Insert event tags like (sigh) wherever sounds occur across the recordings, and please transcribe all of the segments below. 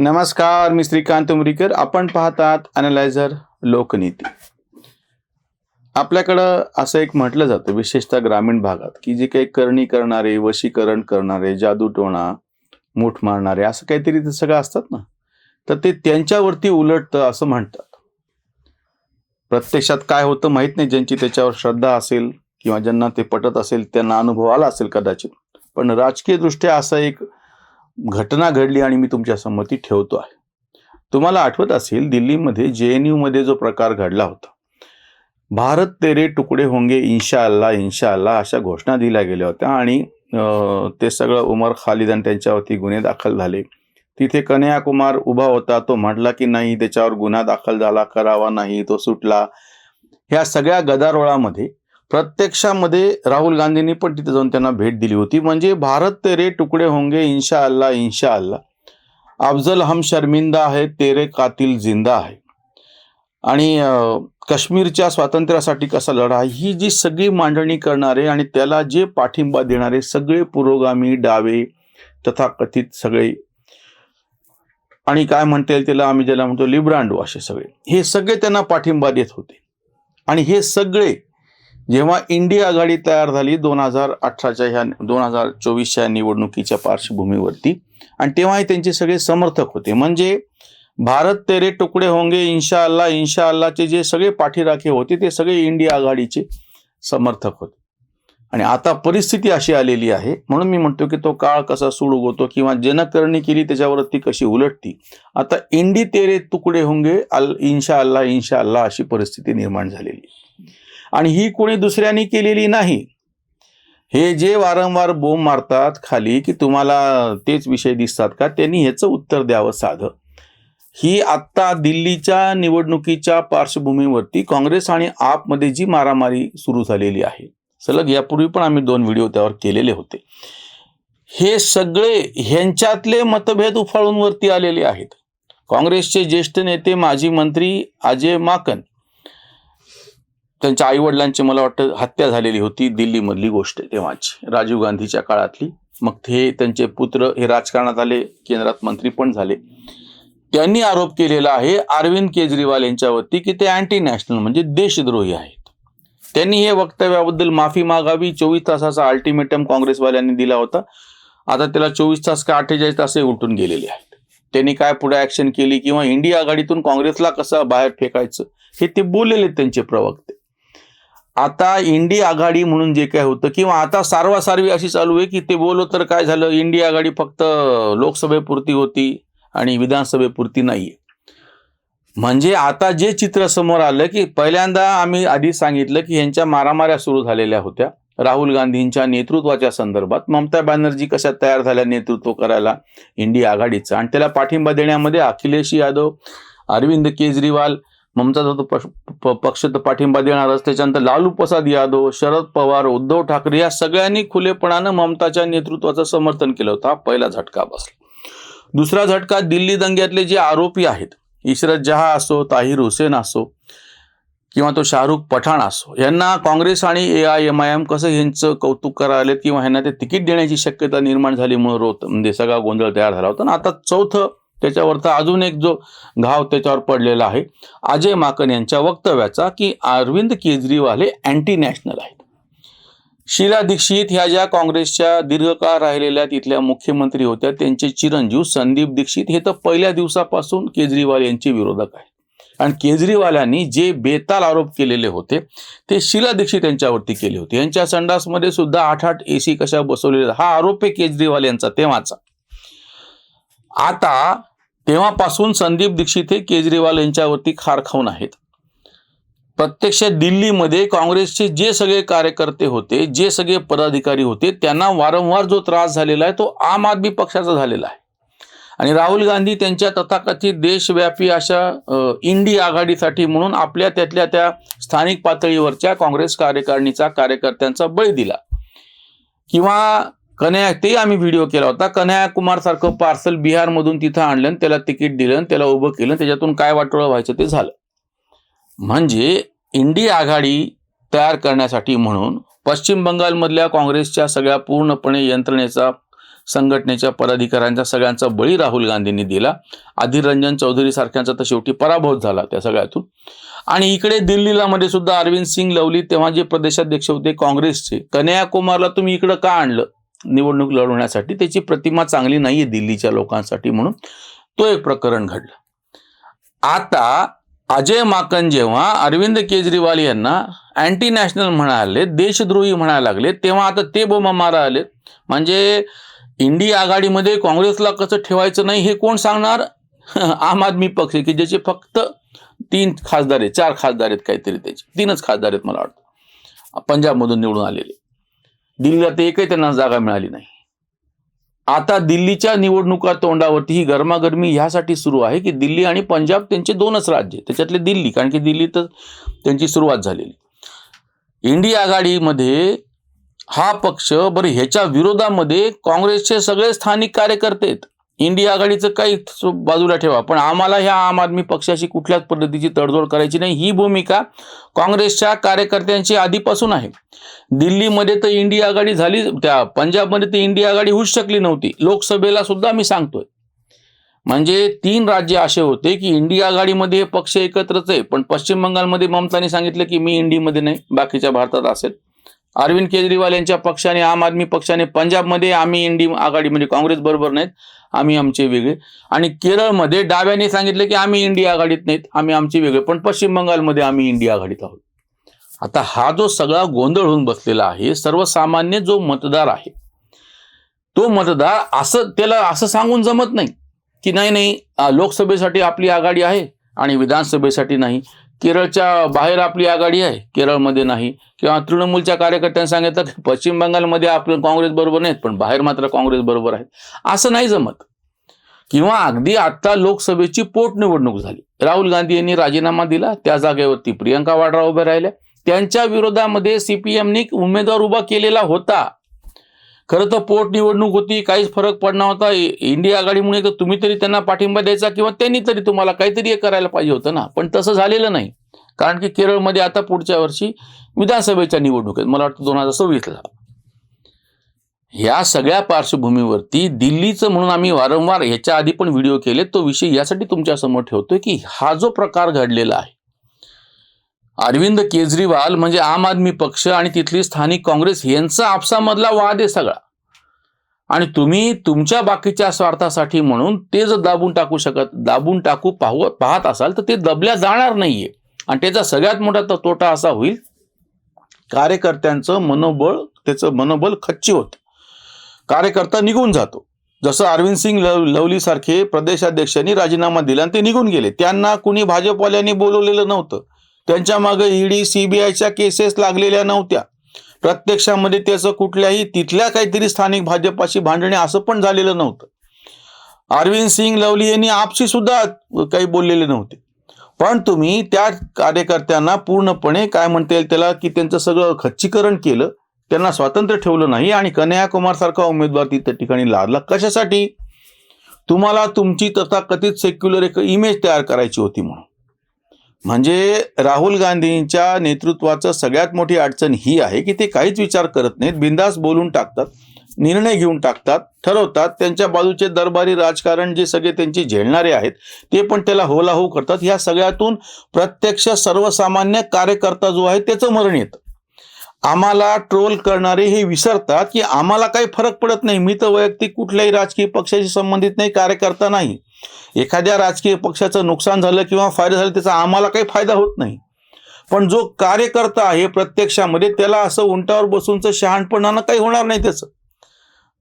नमस्कार मी श्रीकांत उमरीकर. आपण पाहतात अनालायझर लोकनीती. आपल्याकडं असं एक म्हटलं जातं विशेषतः ग्रामीण भागात की जे काही करणी करणारे वशीकरण करणारे जादूटोणा मूठ मारणारे असं काहीतरी ते सगळं असतात ना? तर ते त्यांच्यावरती उलटतं असं म्हणतात. प्रत्यक्षात काय होतं माहीत नाही ज्यांची त्याच्यावर श्रद्धा असेल किंवा ज्यांना ते पटत असेल त्यांना अनुभव आला असेल कदाचित. पण राजकीय दृष्ट्या असं एक घटना घडली आणि मी तुमच्या संमती ठेवतो आहे. तुम्हाला आठवत असेल दिल्लीमध्ये जे एन यूमध्ये जो प्रकार घडला होता. भारत तेरे तुकडे होंगे इन्शा अल्लाह इन्शा अल्ला अशा घोषणा दिल्या गेल्या होत्या आणि ते सगळं उमर खालिद आणि त्यांच्यावरती गुन्हे दाखल झाले. तिथे कन्याकुमार उभा होता तो म्हटला की नाही त्याच्यावर गुन्हा दाखल झाला करावा नाही तो सुटला. ह्या सगळ्या गदारोळामध्ये प्रत्यक्षामध्ये राहुल गांधींनी पण तिथे जाऊन त्यांना भेट दिली होती. म्हणजे भारत तेरे तुकडे होंगे इन्शा अल्ला इन्शा अल्लाह अफजल हम शर्मिंदा आहे तेरे कातिल जिंदा आहे आणि काश्मीरच्या स्वातंत्र्यासाठी कसा लढा ही जी सगळी मांडणी करणारे आणि त्याला जे पाठिंबा देणारे सगळे पुरोगामी डावे तथाकथित सगळे. आणि काय म्हणता येईल त्याला? आम्ही ज्याला म्हणतो लिब्रांडो असे सगळे. हे सगळे त्यांना पाठिंबा देत होते. आणि हे सगळे जेव्हा इंडिया आघाडी तयार झाली दोन हजार अठराच्या ह्या दोन हजार चोवीसच्या निवडणुकीच्या पार्श्वभूमीवरती आणि तेव्हाही त्यांचे सगळे समर्थक होते म्हणजे भारत तेरे तुकडे होंगे इन्शा अल्लाह इन्शा अल्लाहचे जे सगळे पाठीराखे होते ते सगळे इंडिया आघाडीचे समर्थक होते आणि आता परिस्थिती अशी आलेली आहे म्हणून मी म्हणतो की तो काळ कसा सूड उगवतो किंवा जनकरणी केली त्याच्यावरती कशी उलटती आता इंडी तेरे तुकडे होंगे अल इन्शा अल्ला इन्शा अल्लाह अशी परिस्थिती निर्माण झालेली आहे. आणि ही कोणी दुसऱ्यांनी केलेली नाही. हे जे वारंवार बोंब मारतात खाली की तुम्हाला तेच विषय दिसतात का? त्यांनी ह्याचं उत्तर द्यावं साधं. ही आत्ता दिल्लीच्या निवडणुकीच्या पार्श्वभूमीवरती काँग्रेस आणि आपमध्ये जी मारामारी सुरू झालेली आहे. सलग यापूर्वी पण आम्ही दोन व्हिडिओ त्यावर केलेले होते. हे सगळे ह्यांच्यातले मतभेद उफाळून वरती आलेले आहेत. काँग्रेसचे ज्येष्ठ नेते माजी मंत्री अजय माकन त्यांच्या आईवडिलांची मला वाटतं हत्या झालेली होती दिल्लीमधली गोष्ट आहे तेव्हाची. राजीव गांधीच्या काळातली. मग ते त्यांचे पुत्र हे राजकारणात आले केंद्रात मंत्री पण झाले. त्यांनी आरोप केलेला आहे अरविंद केजरीवाल यांच्यावरती की ते अँटी नॅशनल म्हणजे देशद्रोही आहेत. त्यांनी हे वक्तव्याबद्दल माफी मागावी चोवीस तासाचा अल्टिमेटम काँग्रेसवाल्यांनी दिला होता. आता त्याला चोवीस तास का अठ्ठेचाळीस तास उलटून गेलेले आहेत. त्यांनी काय पुढे ऍक्शन केली किंवा इंडिया आघाडीतून काँग्रेसला कसं बाहेर फेकायचं हे ते बोललेले त्यांचे प्रवक्ते. आता इंडी आघाडी म्हणून जे काय होतं किंवा आता सारवासारवी अशी चालू आहे की ते बोललो तर काय झालं इंडिया आघाडी फक्त लोकसभेपुरती होती आणि विधानसभेपुरती नाहीये. म्हणजे आता जे चित्र समोर आलं की पहिल्यांदा आम्ही आधी सांगितलं की यांच्या मारामाऱ्या सुरू झालेल्या होत्या. राहुल गांधींच्या नेतृत्वाच्या संदर्भात ममता बॅनर्जी कशा तयार झाल्या नेतृत्व करायला इंडिया आघाडीचं. आणि त्याला पाठिंबा देण्यामध्ये अखिलेश यादव अरविंद केजरीवाल ममता जाधव पक्ष प- पक्ष तर पाठिंबा देणारच त्याच्यानंतर लालू प्रसाद यादव शरद पवार उद्धव ठाकरे या सगळ्यांनी खुलेपणानं ममताच्या नेतृत्वाचं समर्थन केलं होतं. हा पहिला झटका बसला. दुसरा झटका दिल्ली दंग्यातले जे आरोपी आहेत इशरत जहा असो ताहिर हुसेन असो किंवा तो शाहरुख पठाण असो यांना काँग्रेस आणि A I M I M कसं यांचं कौतुक करायला किंवा ह्यांना ते तिकीट देण्याची शक्यता निर्माण झालीमुळे रोत म्हणजे सगळा गोंधळ तयार झाला होता. आणि आता चौथं त्याच्यावरचा अजून एक जो घाव त्याच्यावर पडलेला आहे अजय माकन यांच्या वक्तव्याचा की अरविंद केजरीवाल हे अँटी नॅशनल आहेत. शीला दीक्षित ह्या ज्या काँग्रेसच्या दीर्घकाळ राहिलेल्या तिथल्या मुख्यमंत्री होत्या त्यांचे चिरंजीव संदीप दीक्षित हे तर पहिल्या दिवसापासून केजरीवाल यांचे विरोधक आहेत. आणि केजरीवालांनी जे बेताल आरोप केलेले होते ते शीला दीक्षित यांच्यावरती केले होते. यांच्या संडासमध्ये सुद्धा आठ आठ एसी कशा बसवलेल्या हा आरोप आहे केजरीवाल यांचा तेव्हाचा आता तेव्हापासून संदीप दीक्षित हे केजरीवाल यांच्यावरती खार खाऊन आहेत. प्रत्यक्ष दिल्लीमध्ये काँग्रेसचे जे सगळे कार्यकर्ते होते जे सगळे पदाधिकारी होते त्यांना वारंवार जो त्रास झालेला आहे तो आम आदमी पक्षाचा झालेला आहे. आणि राहुल गांधी त्यांच्या तथाकथित देशव्यापी अशा इंडी आघाडीसाठी म्हणून आपल्या त्यातल्या त्या स्थानिक पातळीवरच्या काँग्रेस कार्यकारिणीचा कार्यकर्त्यांचा बळी दिला. किंवा कन्हैया ते आम्ही व्हिडिओ केला होता. कन्हैया कुमार सारखं पार्सल बिहारमधून तिथं आणलं आणि त्याला तिकीट दिलं आणि त्याला उभं केलं त्याच्यातून काय वाटोळं व्हायचं ते झालं. म्हणजे इंडिया आघाडी तयार करण्यासाठी म्हणून पश्चिम बंगालमधल्या काँग्रेसच्या सगळ्या पूर्णपणे यंत्रणेचा संघटनेच्या पदाधिकाऱ्यांचा सगळ्यांचा बळी राहुल गांधींनी दिला. अधीर रंजन चौधरी सारख्यांचा तर शेवटी पराभव झाला त्या सगळ्यातून. आणि इकडे दिल्लीला मध्ये सुद्धा अरविंद सिंग लवली तेव्हा जे प्रदेशाध्यक्ष होते काँग्रेसचे कन्याकुमारला तुम्ही इकडं का आणलं? निवडणूक लढवण्यासाठी त्याची प्रतिमा चांगली नाहीये दिल्लीच्या लोकांसाठी म्हणून. तो एक प्रकरण घडलं. आता अजय माकन जेव्हा अरविंद केजरीवाल यांना अँटी नॅशनल म्हणाले देशद्रोही म्हणायला लागले तेव्हा आता ते बोमा मारा आले. म्हणजे इंडिया आघाडीमध्ये काँग्रेसला कसं ठेवायचं नाही हे कोण सांगणार? (laughs) आम आदमी पक्ष की ज्याचे फक्त तीन खासदार आहेत चार खासदार आहेत काहीतरी त्याचे. तीनच खासदार आहेत मला वाटतं. पंजाबमधून निवडून आलेले. दिल्लीला ते एकही त्यांना जागा मिळाली नाही. आता दिल्लीच्या निवडणुका तोंडावरती ही गरमागरमी ह्यासाठी सुरू आहे की दिल्ली आणि पंजाब त्यांचे दोनच राज्य त्याच्यातले दिल्ली कारण की दिल्लीत त्यांची सुरुवात झालेली. इंडिया आघाडीमध्ये हा पक्ष बरं ह्याच्या विरोधामध्ये काँग्रेसचे सगळे स्थानिक कार्यकर्ते आहेत. इंडिया आघाडीचं काही बाजूला ठेवा. पण आम्हाला ह्या आम आदमी पक्षाशी कुठल्याच पद्धतीची तडजोड करायची नाही. ही भूमिका काँग्रेसच्या कार्यकर्त्यांची आधीपासून आहे. दिल्लीमध्ये तर इंडिया आघाडी झाली त्या पंजाबमध्ये तर इंडिया आघाडी होऊच शकली नव्हती. लोकसभेला सुद्धा मी सांगतोय. म्हणजे तीन राज्य असे होते की इंडिया आघाडीमध्ये हे पक्ष एकत्रच आहे. पण पश्चिम बंगालमध्ये ममताने सांगितलं की मी इंडीमध्ये नाही बाकीच्या भारतात असेल. अरविंद केजरीवाल यांच्या पक्षाने आम आदमी पक्षाने पंजाबमध्ये आम्ही इंडी आघाडी म्हणजे काँग्रेस बरोबर नाहीत आम्ही आमचे वेगळे. आणि केरळमध्ये डाव्याने सांगितलं की आम्ही इंडिया आघाडीत नाहीत आम्ही आमचे वेगळे. पण पश्चिम बंगालमध्ये आम्ही इंडिया आघाडीत आहोत. आता हा जो सगळा गोंधळ होऊन बसलेला आहे सर्वसामान्य जो मतदार आहे तो मतदार असं त्याला असं सांगून जमत नाही की नाही नाही लोकसभेसाठी आपली आघाडी आहे आणि विधानसभेसाठी नाही. केरळच्या बाहेर आपली आघाडी आहे. केरळमध्ये नाही. किंवा तृणमूलच्या कार्यकर्त्यांनी सांगितलं की पश्चिम बंगालमध्ये आपलं काँग्रेस बरोबर नाहीत पण बाहेर मात्र काँग्रेस बरोबर आहे असं नाही जमत. किंवा अगदी आता लोकसभेची पोटनिवडणूक झाली. राहुल गांधी यांनी राजीनामा दिला. त्या जागेवरती प्रियंका वाड्रा उभ्या राहिल्या. त्यांच्या विरोधामध्ये सीपीएमनी उमेदवार उभा केलेला होता. खरं तर पोटनिवडणूक होती काहीच फरक पडणार होता. इंडिया आघाडीमुळे तर तुम्ही तरी त्यांना पाठिंबा द्यायचा किंवा त्यांनी तरी तुम्हाला काहीतरी हे करायला पाहिजे होतं ना. पण तसं झालेलं नाही. कारण की केरळमध्ये आता पुढच्या वर्षी विधानसभेच्या निवडणूक आहेत. मला वाटतं दोन हजार सव्वीसला. या सगळ्या पार्श्वभूमीवरती दिल्लीचं म्हणून आम्ही वारंवार ह्याच्या आधी पण व्हिडिओ केले तो विषय यासाठी तुमच्यासमोर ठेवतोय की हा जो प्रकार घडलेला आहे अरविंद केजरीवाल म्हणजे आम आदमी पक्ष आणि तिथली स्थानिक काँग्रेस यांचा आपसामधला वाद आहे सगळा. आणि तुम्ही तुमच्या बाकीच्या स्वार्थासाठी म्हणून ते जर दाबून टाकू शकत दाबून टाकू पाहू पाहत असाल तर ते दबल्या जाणार नाहीये. आणि त्याचा सगळ्यात मोठा तोटा असा होईल कार्यकर्त्यांचं मनोबळ त्याचं मनोबल खच्ची होत. कार्यकर्ता निघून जातो. जसं अरविंद सिंग लव लवली सारखे प्रदेशाध्यक्षांनी राजीनामा दिला आणि ते निघून गेले. त्यांना कुणी भाजपवाल्यांनी बोलवलेलं नव्हतं. त्यांच्या मागे ईडी सीबीआयच्या केसेस लागलेल्या नव्हत्या. प्रत्यक्षामध्ये त्याचं कुठल्याही तिथल्या काहीतरी स्थानिक भाजपाशी भांडणे असं पण झालेलं नव्हतं. अरविंद सिंग लवली यांनी आपशी सुद्धा काही बोललेले नव्हते. पण तुम्ही त्या कार्यकर्त्यांना पूर्णपणे काय म्हणता येईल त्याला की त्यांचं सगळं खच्चीकरण केलं त्यांना स्वातंत्र्य ठेवलं नाही आणि कन्हया सारखा उमेदवार तिथं ठिकाणी लादला. कशासाठी? तुम्हाला तुमची तथाकथित सेक्युलर एक इमेज तयार करायची होती म्हणून. म्हणजे राहुल गांधींच्या नेतृत्वाचं सगळ्यात मोठी अडचण ही आहे की ते काहीच विचार करत नाहीत बिंदास बोलून टाकतात निर्णय घेऊन टाकतात ठरवतात त्यांच्या बाजूचे दरबारी राजकारण जे सगळे त्यांचे झेलणारे आहेत ते पण त्याला होलाहो करतात. ह्या सगळ्यातून प्रत्यक्ष सर्वसामान्य कार्यकर्ता जो आहे त्याचं मरण येतं. आम्हाला ट्रोल करणारे हे विसरतात की आम्हाला काही फरक पडत नाही. मी तर वैयक्तिक कुठल्याही राजकीय पक्षाशी संबंधित नाही कार्यकर्ता नाही. एखाद्या राजकीय पक्षाचं नुकसान झालं किंवा फायदा झाला त्याचा आम्हाला काही फायदा होत नाही. पण जो कार्यकर्ता आहे प्रत्यक्षामध्ये त्याला असं उंटावर बसूनचं शहाणपणानं काही होणार नाही त्याचं.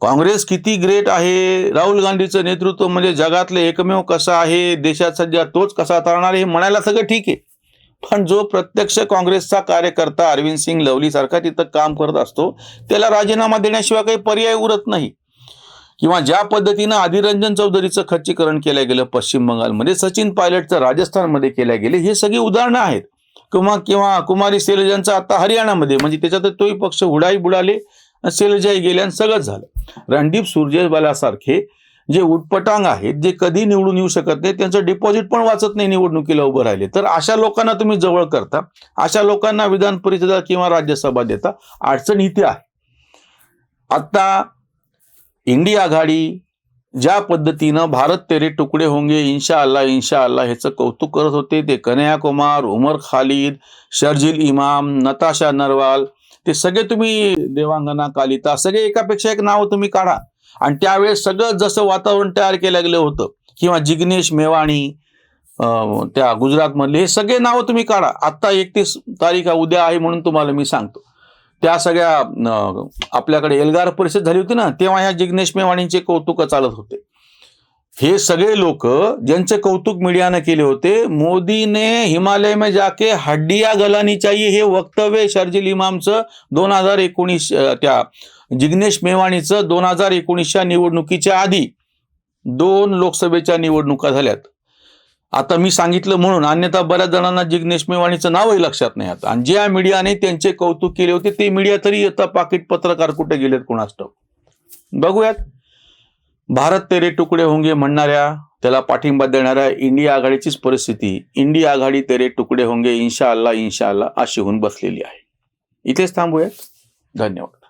काँग्रेस किती ग्रेट आहे? राहुल गांधीचं नेतृत्व म्हणजे जगातलं एकमेव कसं आहे? देशात सध्या तोच कसा चालणार हे म्हणायला सगळं ठीक आहे. पण जो प्रत्यक्ष काँग्रेसचा कार्यकर्ता अरविंद सिंग लवली सारखा तिथं काम करत असतो त्याला राजीनामा देण्याशिवाय काही पर्याय उरत नाही. किंवा ज्या पद्धतीनं अधिरंजन चौधरीचं खच्चीकरण केलं गेलं पश्चिम बंगालमध्ये सचिन पायलटचं राजस्थानमध्ये केल्या गेले हे सगळी उदाहरणं आहेत. किंवा किंवा कुमारी सेलजांचं आता हरियाणामध्ये म्हणजे त्याच्यात तोही पक्ष उडाई बुडाले सेलजाई गेल्या आणि सगळंच झालं. रणदीप सुरजेवालासारखे जे उटपटांग आहेत जे कधी निवडून येऊ शकत नाही त्यांचं डिपॉझिट पण वाचत नाही निवडणुकीला उभं राहिले. तर अशा लोकांना तुम्ही जवळ करता. अशा लोकांना विधान परिषदा किंवा राज्यसभा देता. अडचण इथे आहे. आता इंडिया आघाडी ज्या पद्धतीनं भारत तेरे तुकडे होंगे इन्शा अल्लाह इन्शा अल्लाह ह्याचं कौतुक करत होते ते कन्हैया कुमार उमर खालिद शर्जिल इमाम नताशा नरवाल ते सगळे तुम्ही देवांगना कालिता सगळे एकापेक्षा एक नाव तुम्ही काढा. आणि त्यावेळेस सगळं जसं वातावरण तयार केलं गेलं होतं किंवा जिग्नेश मेवाणी अं, त्या गुजरातमधले हे सगळे नावं तुम्ही काढा. आत्ता एकतीस तारीख उद्या आहे म्हणून तुम्हाला मी सांगतो. त्या सगळ्या आपल्याकडे एल्गार परिषद झाली होती ना तेव्हा ह्या जिग्नेश मेवाणींचे कौतुक चालत होते. हे सगळे लोक ज्यांचे कौतुक मीडियाने केले होते मोदीने हिमालय में जाके हड्डिया गलानी चाहिए हे वक्तव्य शर्जिल इमामचं दोन हजार एकोणीस त्या जिग्नेश मेवाणीचं दोन हजार एकोणीसच्या निवडणुकीच्या आधी दोन लोकसभेच्या निवडणुका झाल्यात. आता मी सांगितलं म्हणून अन्यथा बऱ्याच जणांना जिग्नेश मेवाणीचं नावही लक्षात नाही आता आणि ज्या मीडियाने त्यांचे कौतुक केले होते ते मीडिया तरी आता पाकिट पत्रकार कुठे गेलेत कोणास बघूयात. भारत तेरे तुकडे होंगे म्हणणाऱ्या त्याला पाठिंबा देणाऱ्या इंडिया आघाडीचीच परिस्थिती इंडिया आघाडी तेरे तुकडे होंगे इन्शा अल्लाह इन्शा अल्लाह अशी होऊन बसलेली आहे. इथेच थांबूयात. धन्यवाद.